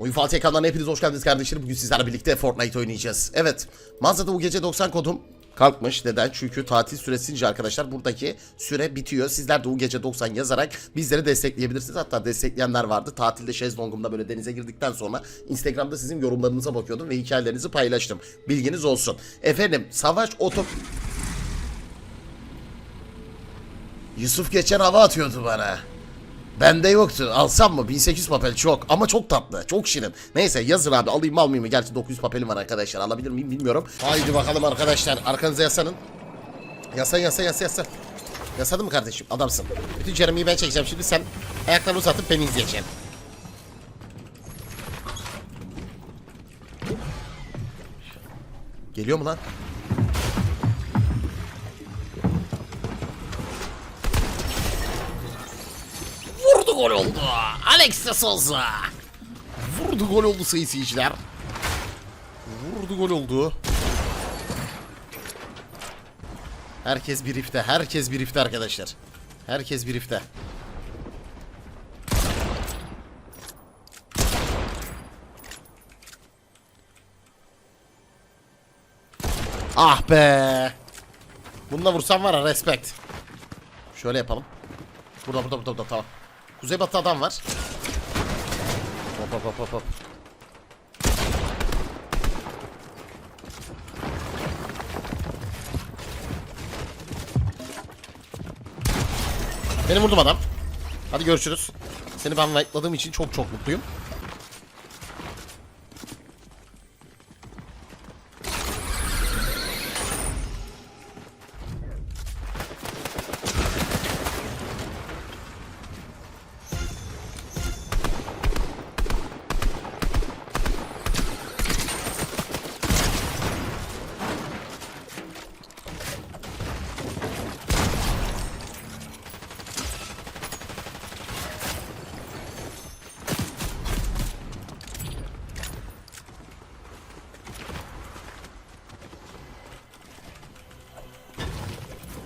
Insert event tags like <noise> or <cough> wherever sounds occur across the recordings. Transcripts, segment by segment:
Oyun Fatih kanalına hepiniz hoş geldiniz kardeşlerim. Bugün sizlerle birlikte Fortnite oynayacağız. Evet, mağazada bu gece 90 kodum kalkmış. Neden? Çünkü tatil süresince arkadaşlar buradaki süre bitiyor. Sizler de bu gece 90 yazarak bizleri destekleyebilirsiniz. Hatta destekleyenler vardı. Tatilde şezlongumda böyle denize girdikten sonra Instagram'da sizin yorumlarınıza bakıyordum ve hikayelerinizi paylaştım. Bilginiz olsun. Efendim, Savaş Oto... Yusuf geçen hava atıyordu bana. Bende yoktu. Alsam mı? 1800 papel çok ama çok tatlı. Çok şirin. Neyse yazın abi alayım mı almayayım mı? Gerçi 900 papelim var arkadaşlar. Alabilir miyim bilmiyorum. Haydi bakalım arkadaşlar. Arkanıza yasanın. Yasan yasa yasa yasa. Yasadın mı kardeşim? Adamsın. Bütün Jeremy'yi ben çekeceğim. Şimdi sen ayaklarını uzatıp beni izleyeceksin. Geliyor mu lan? Gol oldu. Alex de Souza. Vurdu gol oldu sayın seyirciler. Vurdu gol oldu. Herkes bir ifte. Herkes bir ifte arkadaşlar. Herkes bir ifte. Ah be. Bununla vursam var ya respect. Şöyle yapalım. Burada burada burada, burada tamam. Kuzeybatı adam var. Hop hop hop hop hop. Beni vurdum adam. Hadi görüşürüz. Seni ben like'ladığım için çok çok mutluyum.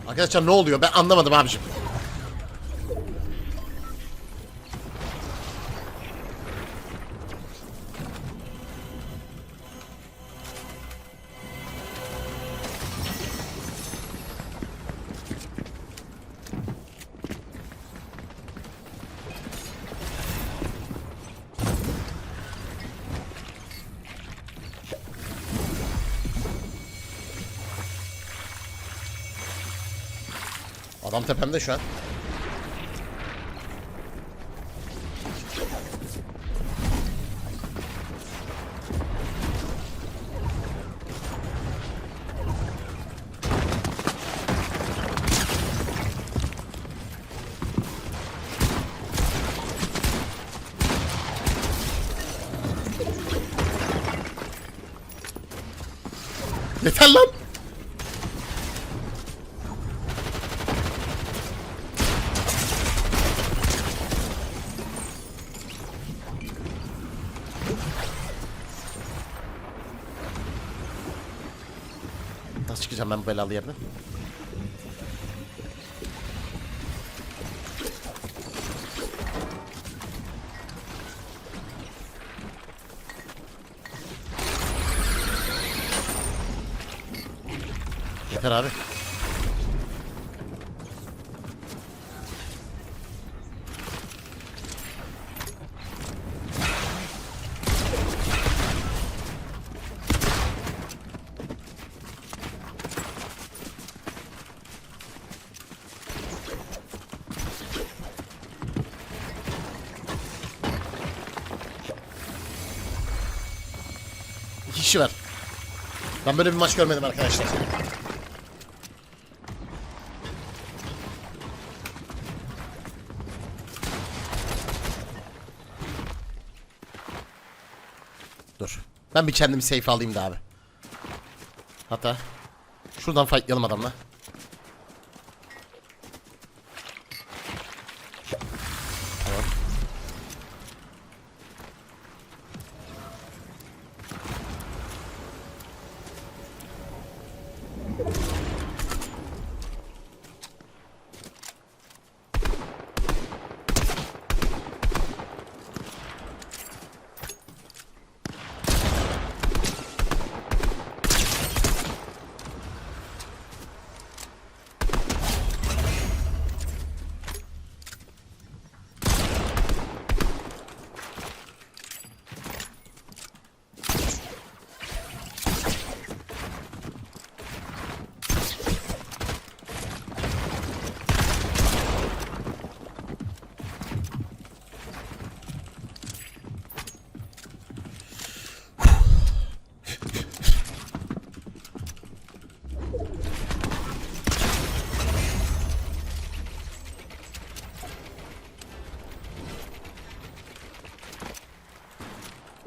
Arkadaşlar ne oluyor? Ben anlamadım abicim. Adam tepemde şu an. Yeter lan. Nasıl çıkacağım ben bu belalı yerden? Yeter abi. Kişi var. Ben böyle bir maç görmedim arkadaşlar. Dur. Ben bir kendimi safe alayım da abi. Hatta şuradan fightlayalım adamla.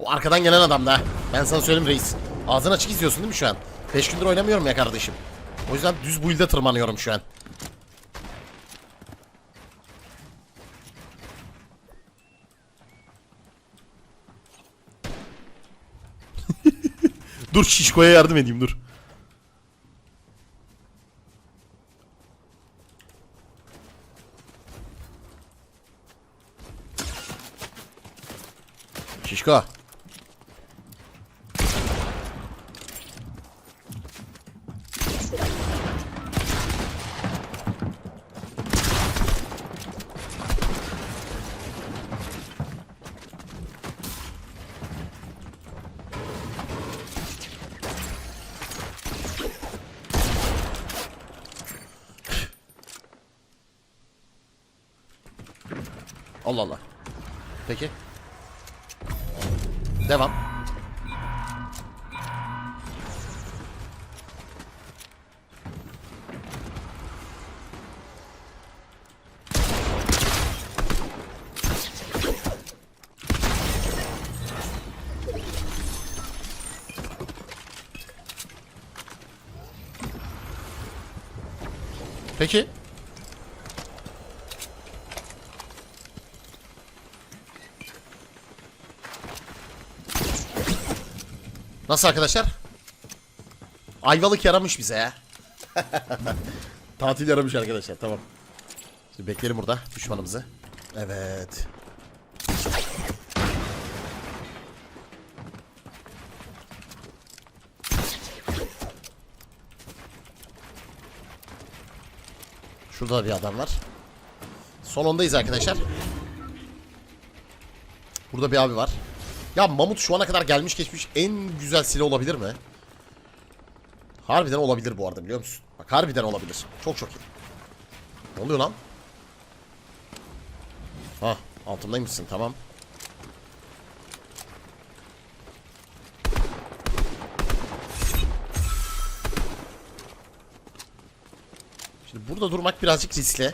Arkadan gelen adam da. Ben sana söyleyeyim reis. Ağzın açık izliyorsun değil mi şu an? 5 gündür oynamıyorum ya kardeşim. O yüzden düz build'e tırmanıyorum şu an. <laughs> dur şişkoya yardım edeyim dur. Şişko. Allah Allah. Peki. Devam. Peki. Nasıl arkadaşlar? Ayvalık yaramış bize ya. <laughs> Tatil yaramış arkadaşlar tamam. Şimdi bekleyelim burada düşmanımızı. Evet. Şurada bir adam var. Son ondayız arkadaşlar. Burada bir abi var. Ya Mamut şu ana kadar gelmiş geçmiş en güzel silah olabilir mi? Harbiden olabilir bu arada biliyor musun? Bak harbiden olabilir. Çok çok iyi. Ne oluyor lan? Ha altındaymışsın tamam. Şimdi burada durmak birazcık riskli.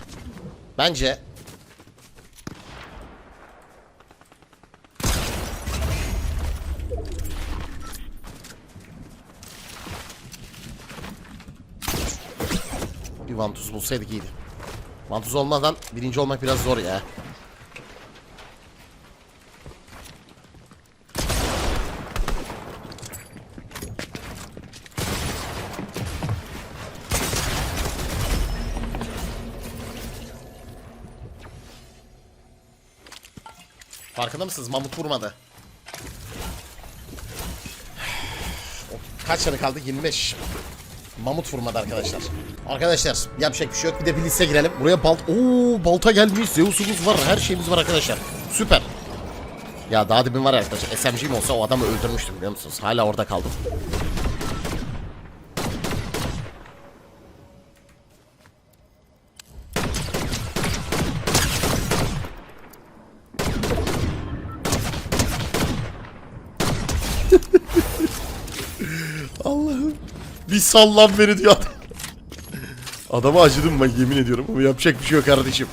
Bence bir vantuz bulsaydık iyiydi. Vantuz olmadan birinci olmak biraz zor ya. Farkında mısınız? Mamut vurmadı. Kaç yanı kaldı? 25. Mamut vurmadı arkadaşlar. Arkadaşlar yapacak bir şey yok. Bir de bir liste girelim. Buraya balt... Oo balta gelmiş. Zeus'umuz var. Her şeyimiz var arkadaşlar. Süper. Ya daha demin var arkadaşlar. SMG'm olsa o adamı öldürmüştüm biliyor musunuz? Hala orada kaldım. <laughs> Bir sallan beni diyor adam. Adama acıdım ben yemin ediyorum ama yapacak bir şey yok kardeşim.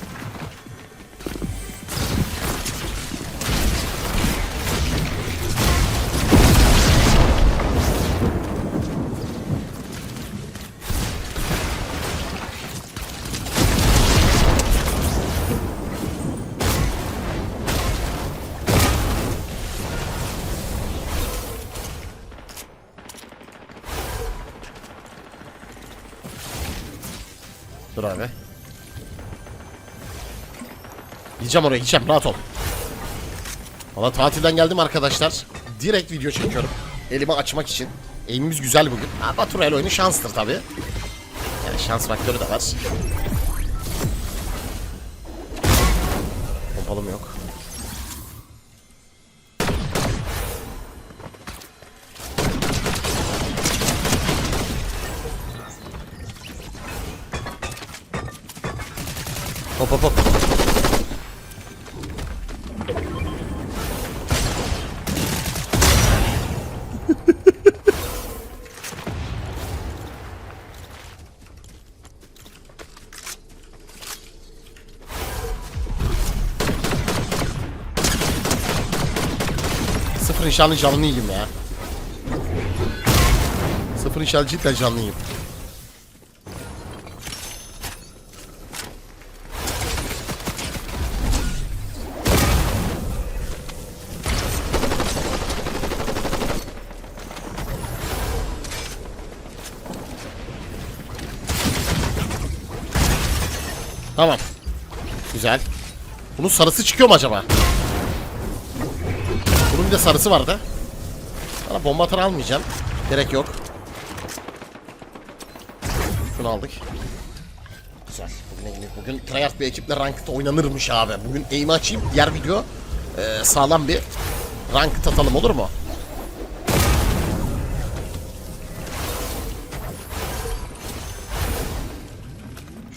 Dur abi. Gideceğim oraya gideceğim rahat ol. Valla tatilden geldim arkadaşlar. Direkt video çekiyorum. Elimi açmak için. Eğimimiz güzel bugün. Ha, Baturayel oyunu şanstır tabi. Yani şans faktörü de var. Pompalım yok. Sıfır inşallah canlı yiyeyim ya. Sıfır inşallah cidden canlı yiyeyim. Tamam. Güzel. Bunun sarısı çıkıyor mu acaba? Bir de sarısı vardı. Bana bomba atar almayacağım. Gerek yok. Şunu aldık. Güzel. Bugün, bugün tryhard bir ekiple ranked oynanırmış abi. Bugün aim'i açayım. Diğer video e, sağlam bir ranked atalım olur mu?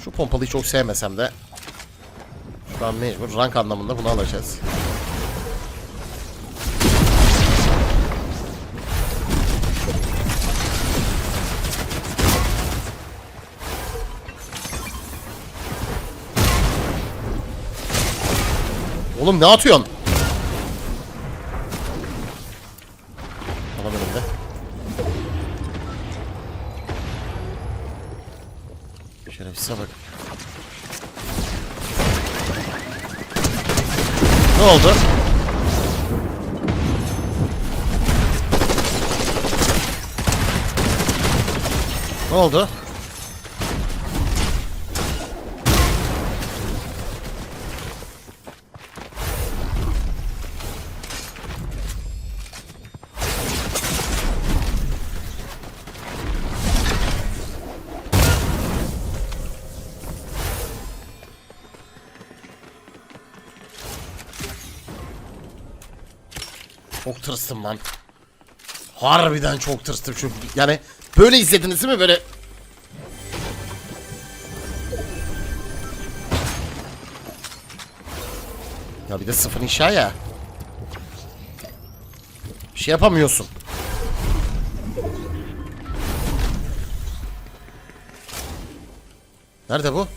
Şu pompalıyı çok sevmesem de şu an mecbur rank anlamında bunu alacağız. Oğlum ne atıyorsun? Adam önümde. Şerefsize bak. Ne oldu? Ne oldu? Çok tırstım lan. Harbiden çok tırstım şu yani böyle izlediniz değil mi böyle Ya bir de sıfır inşa ya. Bir şey yapamıyorsun. Nerede bu?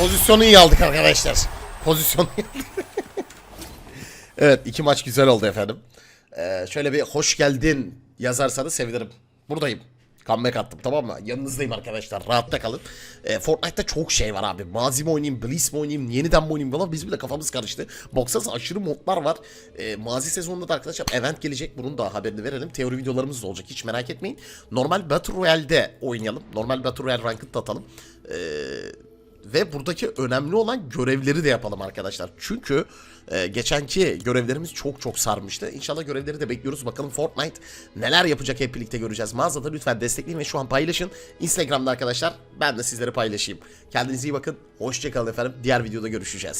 Pozisyonu iyi aldık arkadaşlar. Pozisyonu iyi <laughs> evet iki maç güzel oldu efendim. Ee, şöyle bir hoş geldin yazarsanız sevinirim. Buradayım. Comeback attım tamam mı? Yanınızdayım arkadaşlar. Rahatta kalın. Ee, Fortnite'da çok şey var abi. Mazi mi oynayayım, Bliss mi oynayayım, yeniden mi oynayayım falan. Bizim bile kafamız karıştı. Boxas aşırı modlar var. Ee, mazi sezonunda da arkadaşlar event gelecek. Bunun da haberini verelim. Teori videolarımız da olacak. Hiç merak etmeyin. Normal Battle Royale'de oynayalım. Normal Battle Royale Ranked atalım. Ee, ve buradaki önemli olan görevleri de yapalım arkadaşlar. Çünkü e, geçenki görevlerimiz çok çok sarmıştı. İnşallah görevleri de bekliyoruz. Bakalım Fortnite neler yapacak hep birlikte göreceğiz. Mağazada lütfen destekleyin ve şu an paylaşın. Instagram'da arkadaşlar ben de sizlere paylaşayım. Kendinize iyi bakın. Hoşçakalın efendim. Diğer videoda görüşeceğiz.